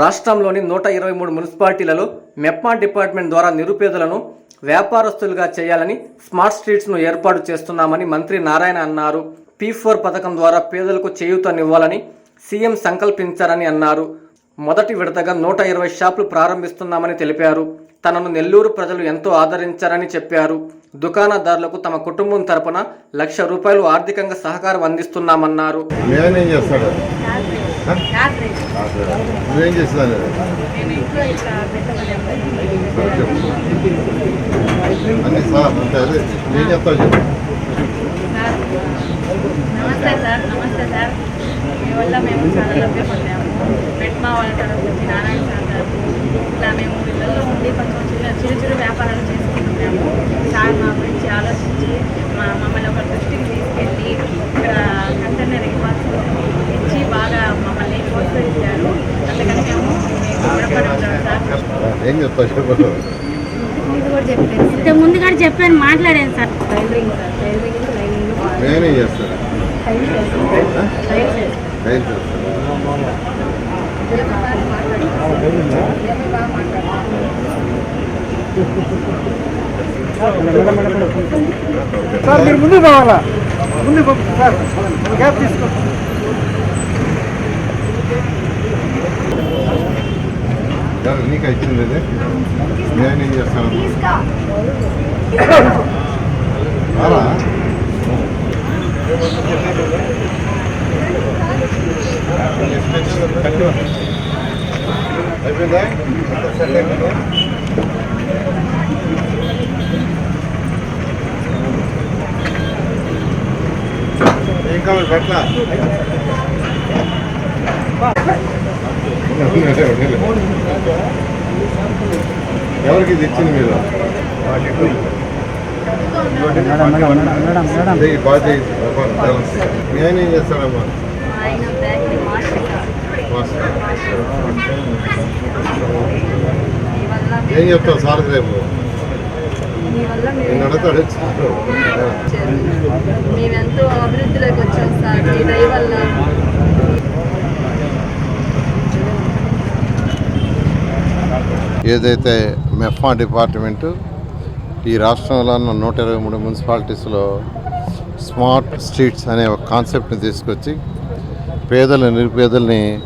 రాష్ట్రంలోని నూట ఇరవై మూడు మున్సిపాలిటీలలో మెప్మా డిపార్ట్మెంట్ ద్వారా నిరుపేదలను వ్యాపారస్తులుగా చేయాలని స్మార్ట్ స్ట్రీట్స్ను ఏర్పాటు చేస్తున్నామని మంత్రి నారాయణ అన్నారు. పీ ఫోర్ పథకం ద్వారా పేదలకు చేయూతనివ్వాలని సీఎం సంకల్పించారని అన్నారు. మొదటి విడతగా నూట ఇరవై షాపులు ప్రారంభిస్తున్నామని తెలిపారు. తనను నెల్లూరు ప్రజలు ఎంతో ఆదరించారని చెప్పారు. దుకాణదారులకు తమ కుటుంబం తరపున లక్ష రూపాయలు ఆర్థికంగా సహకారం అందిస్తున్నామన్నారు. నువ్వేం చేస్తాను అన్ని సార్ అంటే అదే నేను చెప్తాను చెప్పు నమస్తే సార్ నమస్తే సార్ మీ వల్ల మేము చాలా లభ్య పొందాము పెట్మా వాళ్ళ తరఫు నుంచి నారాయణ సార్ తరఫు ఇట్లా మేము ఇళ్ళల్లో ఉండి కొంచెం చిన్న చిరు చిరు వ్యాపారాలు చేసుకుంటున్నాము సార్ మా గురించి ఆలోచించి మా మమ్మల్ని ఒక దృష్టికి తీసుకెళ్ళి ఇక్కడ కంటైనర్ ఇవ్వాల్సి ఇచ్చి బాగా మమ్మల్ని ప్రోత్సహించారు అందుకని మేము మీకు రుణపడి ఉంటాం సార్ ఏం చెప్తావు చెప్పు. ఇది కూడా చెప్పలేదు. ఇంతకు ముందు కూడా చెప్పాను మాట్లాడాను సార్. నేనేం చేస్తాను. సార్ మీరు ముందుకు రావాలా? ముందుకు సార్. గ్యాప్ తీసుకో. ఎవరు నీకు ఇచ్చింది నేనేం చేస్తాను? రారా? అయిపోయిందా సెట్ అయిపోయిందా? ఏం కావాలి? పట్ల ఎవరికి ఇది ఇచ్చింది మీరు. నేనేం చేస్తానమ్మా ఆయన బ్యాగ్ని మాస్టర్ మాస్టర్. మీ వల్ల ఏం చెప్తావు సార్ రేపు నేను అడుగుతాడు. మేమెంతో అభివృద్ధిలోకి వచ్చాం సార్ మీ దయ వల్ల ఏదైతే మెఫా డిపార్ట్మెంటు ఈ రాష్ట్రంలో ఉన్న నూట ఇరవై మూడు మున్సిపాలిటీస్లో స్మార్ట్ స్ట్రీట్స్ అనే ఒక కాన్సెప్ట్ని తీసుకొచ్చి పేదలు నిరుపేదల్ని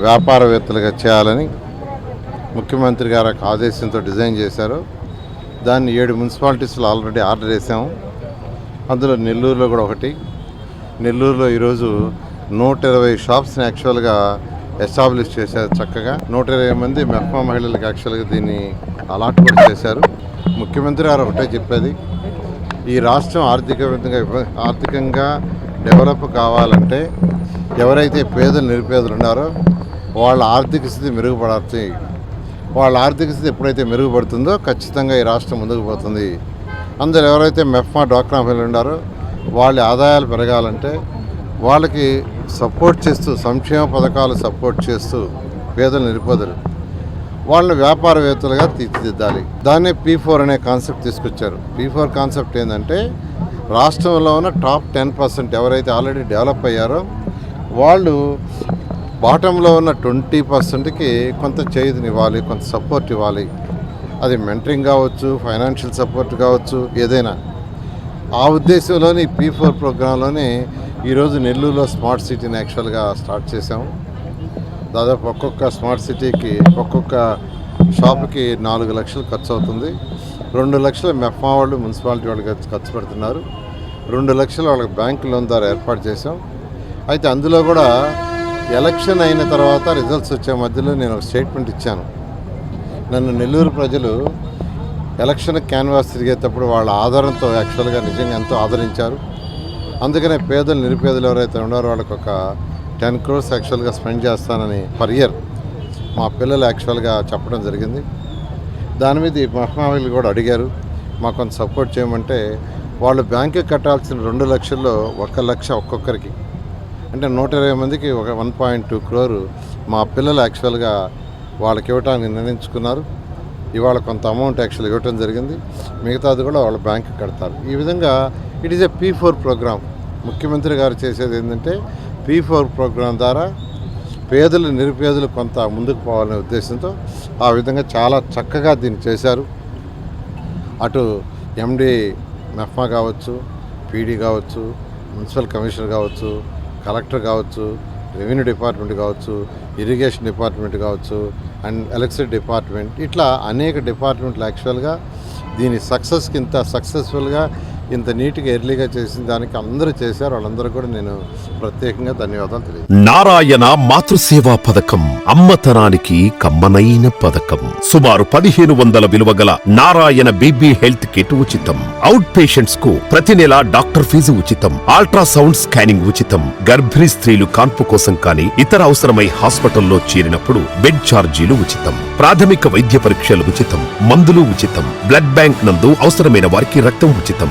వ్యాపారవేత్తలుగా చేయాలని ముఖ్యమంత్రి గారు ఒక ఆదేశంతో డిజైన్ చేశారు. దాన్ని ఏడు మున్సిపాలిటీస్లో ఆల్రెడీ ఆర్డర్ వేసాము. అందులో నెల్లూరులో కూడా ఒకటి. నెల్లూరులో ఈరోజు నూట ఇరవై షాప్స్ని యాక్చువల్గా ఎస్టాబ్లిష్ చేశారు చక్కగా. నూట ఇరవై మంది మెహ్మా మహిళలకు యాక్చువల్గా దీన్ని అలాట్ కూడా చేశారు. ముఖ్యమంత్రి గారు ఒకటే చెప్పేది ఈ రాష్ట్రం ఆర్థికంగా ఆర్థికంగా డెవలప్ కావాలంటే ఎవరైతే పేదలు నిరుపేదలు ఉన్నారో వాళ్ళ ఆర్థిక స్థితి మెరుగుపడుతుంది వాళ్ళ ఆర్థిక స్థితి ఎప్పుడైతే మెరుగుపడుతుందో ఖచ్చితంగా ఈ రాష్ట్రం ముందుకు పోతుంది. అందరు ఎవరైతే మెఫ్మా డ్వాక్రా మహిళలు ఉన్నారో వాళ్ళ ఆదాయాలు పెరగాలంటే వాళ్ళకి సపోర్ట్ చేస్తూ సంక్షేమ పథకాలు సపోర్ట్ చేస్తూ పేదలు నిరుపేదలు వాళ్ళని వ్యాపారవేత్తలుగా తీర్చిదిద్దాలి. దాన్నే పీ ఫోర్ అనే కాన్సెప్ట్ తీసుకొచ్చారు. పీ ఫోర్ కాన్సెప్ట్ ఏంటంటే రాష్ట్రంలో ఉన్న టాప్ టెన్ పర్సెంట్ ఎవరైతే ఆల్రెడీ డెవలప్ అయ్యారో వాళ్ళు బాటంలో ఉన్న ట్వంటీ పర్సెంట్కి కొంత చేయునివ్వాలి కొంత సపోర్ట్ ఇవ్వాలి. అది మెంటరింగ్ కావచ్చు ఫైనాన్షియల్ సపోర్ట్ కావచ్చు ఏదైనా. ఆ ఉద్దేశంలోని పీ ఫోర్ ప్రోగ్రాంలోనే ఈరోజు నెల్లూరులో స్మార్ట్ సిటీని యాక్చువల్గా స్టార్ట్ చేసాము దాదాపు ఒక్కొక్క స్మార్ట్ సిటీకి ఒక్కొక్క షాప్కి నాలుగు లక్షలు ఖర్చు అవుతుంది. రెండు లక్షలు మెఫ్మా వాళ్ళు మున్సిపాలిటీ వాళ్ళు ఖర్చు పెడుతున్నారు. రెండు లక్షలు వాళ్ళకి బ్యాంక్ లోన్ ద్వారా ఏర్పాటు చేసాం అయితే అందులో కూడా ఎలక్షన్ అయిన తర్వాత రిజల్ట్స్ వచ్చే మధ్యలో నేను ఒక స్టేట్మెంట్ ఇచ్చాను. నన్ను నెల్లూరు ప్రజలు ఎలక్షన్ క్యాన్వాస్ తిరిగేటప్పుడు వాళ్ళ ఆధారంతో యాక్చువల్గా నిజంగా ఎంతో ఆదరించారు. అందుకనే పేదలు నిరుపేదలు ఎవరైతే ఉన్నారో వాళ్ళకి ఒక టెన్ క్రోర్స్ యాక్చువల్గా స్పెండ్ చేస్తానని పర్ ఇయర్ మా పిల్లలు యాక్చువల్గా చెప్పడం జరిగింది. దాని మీద ఈ మహామహిళలు కూడా అడిగారు. మాకు కొంత సపోర్ట్ చేయమంటే వాళ్ళు బ్యాంకుకి కట్టాల్సిన రెండు లక్షల్లో ఒక లక్ష ఒక్కొక్కరికి. అంటే నూట ఇరవై మందికి ఒక వన్ పాయింట్ టూ క్రోరు మా పిల్లలు యాక్చువల్గా వాళ్ళకి ఇవ్వడానికి నిర్ణయించుకున్నారు. ఇవాళ కొంత అమౌంట్ యాక్చువల్గా ఇవ్వటం జరిగింది. మిగతాది కూడా వాళ్ళ బ్యాంకుకి కడతారు. ఈ విధంగా it is a P four program ముఖ్యమంత్రి గారు చేసేది ఏంటంటే పీ ఫోర్ ప్రోగ్రాం ద్వారా పేదలు నిరుపేదలు కొంత ముందుకు పోవాలనే ఉద్దేశంతో ఆ విధంగా చాలా చక్కగా దీన్ని చేశారు. అటు ఎండి మెఫ్మా కావచ్చు పీడీ కావచ్చు మున్సిపల్ కమిషనర్ కావచ్చు కలెక్టర్ కావచ్చు రెవెన్యూ డిపార్ట్మెంట్ కావచ్చు ఇరిగేషన్ డిపార్ట్మెంట్ కావచ్చు అండ్ ఎలక్ట్రిసిటీ డిపార్ట్మెంట్. ఇట్లా అనేక డిపార్ట్మెంట్లు యాక్చువల్గా దీని సక్సెస్కి ఇంత సక్సెస్ఫుల్గా ఇంత నీట్గా ఎర్లీగా చేసిన దానికి అందరూ చేశారు. వాళ్ళందరూ కూడా నేను ప్రత్యేకంగా ధన్యవాదాలు తెలియదు నారాయణ మాతృసేవా పథకం అమ్మతనానికి కమ్మనైన పథకం. సుమారు పదిహేను వందల విలువ గల నారాయణ బీబీ హెల్త్ కిట్ ఉచితం. అవుట్ పేషెంట్స్కు ప్రతి నెల డాక్టర్ ఫీజు ఉచితం. అల్ట్రాసౌండ్ స్కానింగ్ ఉచితం. గర్భిణీ స్త్రీలు కాన్పు కోసం కానీ ఇతర అవసరమై హాస్పిటల్లో చేరినప్పుడు బెడ్ ఛార్జీలు ఉచితం. ప్రాథమిక వైద్య పరీక్షలు ఉచితం. మందులు ఉచితం. బ్లడ్ బ్యాంక్ నందు అవసరమైన వారికి రక్తం ఉచితం.